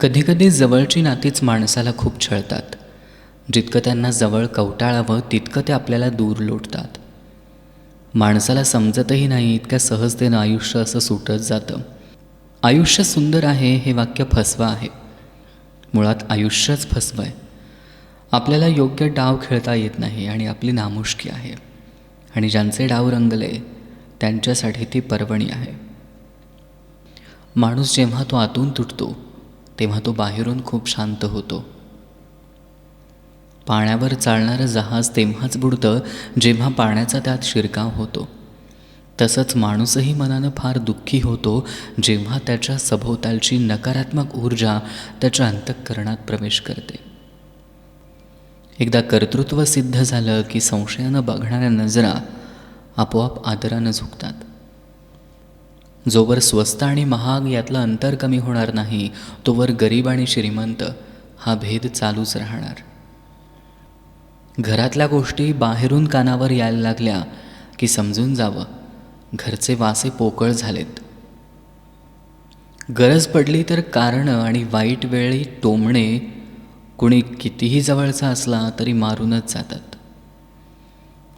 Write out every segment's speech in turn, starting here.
कधीकधी जवळची नातीच माणसाला खूप छळतात. जितकं त्यांना जवळ कवटाळावं तितकं ते आपल्याला दूर लोटतात. माणसाला समजतही नाही इतक्या सहजतेनं आयुष्य असं सुटत जातं. आयुष्य सुंदर आहे हे वाक्य फसवं आहे. मुळात आयुष्यच फसवं आहे आपल्याला योग्य डाव खेळता येत नाही आणि आपली नामुष्की आहे. आणि ज्यांचे डाव रंगले त्यांच्यासाठी ती पर्वणी आहे. माणूस जेव्हा तो आतून तुटतो तेव्हा तो बाहेरून खूप शांत होतो. पाण्यावर चालणारं जहाज तेव्हाच बुडतं जेव्हा पाण्याचा त्यात शिरकाव होतो. तसंच माणूसही मनानं फार दुःखी होतो जेव्हा त्याच्या सभोवतालची नकारात्मक ऊर्जा त्याच्या अंतःकरणात प्रवेश करते. एकदा कर्तृत्व सिद्ध झालं की संशयानं बघणाऱ्या नजरा आपोआप आदरानं झुकतात. जोवर स्वस्त आणि महाग यातलं अंतर कमी होणार नाही तोवर गरीब आणि श्रीमंत हा भेद चालूच राहणार. घरातल्या गोष्टी बाहेरून कानावर यायला लागल्या की समजून जावं घरचे वासे पोकळ झालेत. गरज पडली तर कारणं आणि वाईट वेळी टोमणे कुणी कितीही जवळचा असला तरी मारूनच जातात.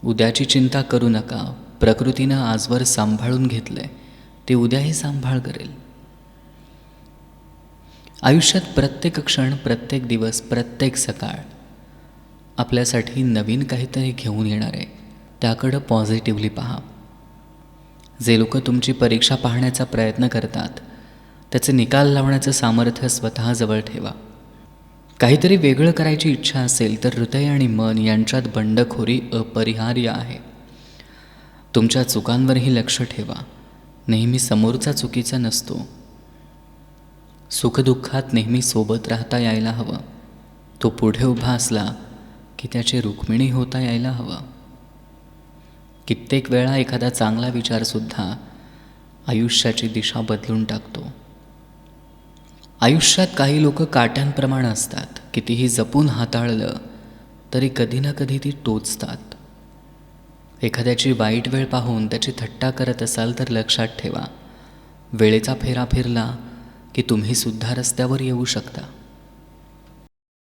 उद्याची चिंता करू नका प्रकृतीनं आजवर सांभाळून घेतलंय. ते उद्याही सांभाळ करेल. आयुष्यात प्रत्येक क्षण प्रत्येक दिवस प्रत्येक सकाळ आपल्यासाठी नवीन काहीतरी घेऊन येणार आहे. त्याकडं पॉझिटिव्हली पहा. जे लोक तुमची परीक्षा पाहण्याचा प्रयत्न करतात त्याचे निकाल लावण्याचं सामर्थ्य स्वतःजवळ ठेवा. काहीतरी वेगळं करायची इच्छा असेल तर हृदय आणि मन यांच्यात बंडखोरी अपरिहार्य आहे. तुमच्या चुकांवरही लक्ष ठेवा. नेहमी समोरचा चुकीचा नसतो. सुखदुःखात नेहमी सोबत राहता यायला हवं. तो पुढे उभा असला की त्याची रुक्मिणी होता यायला हवं. कित्येक वेळा एखादा चांगला विचारसुद्धा आयुष्याची दिशा बदलून टाकतो. आयुष्यात काही लोक काट्यांप्रमाणे असतात. कितीही जपून हाताळलं तरी कधी ना कधी ती टोचतात. एखाद्याची वाईट वेळ पाहून त्याची थट्टा करत असाल तर लक्षात ठेवा. वेळेचा फेरा फिरला की तुम्हीसुद्धा रस्त्यावर येऊ शकता.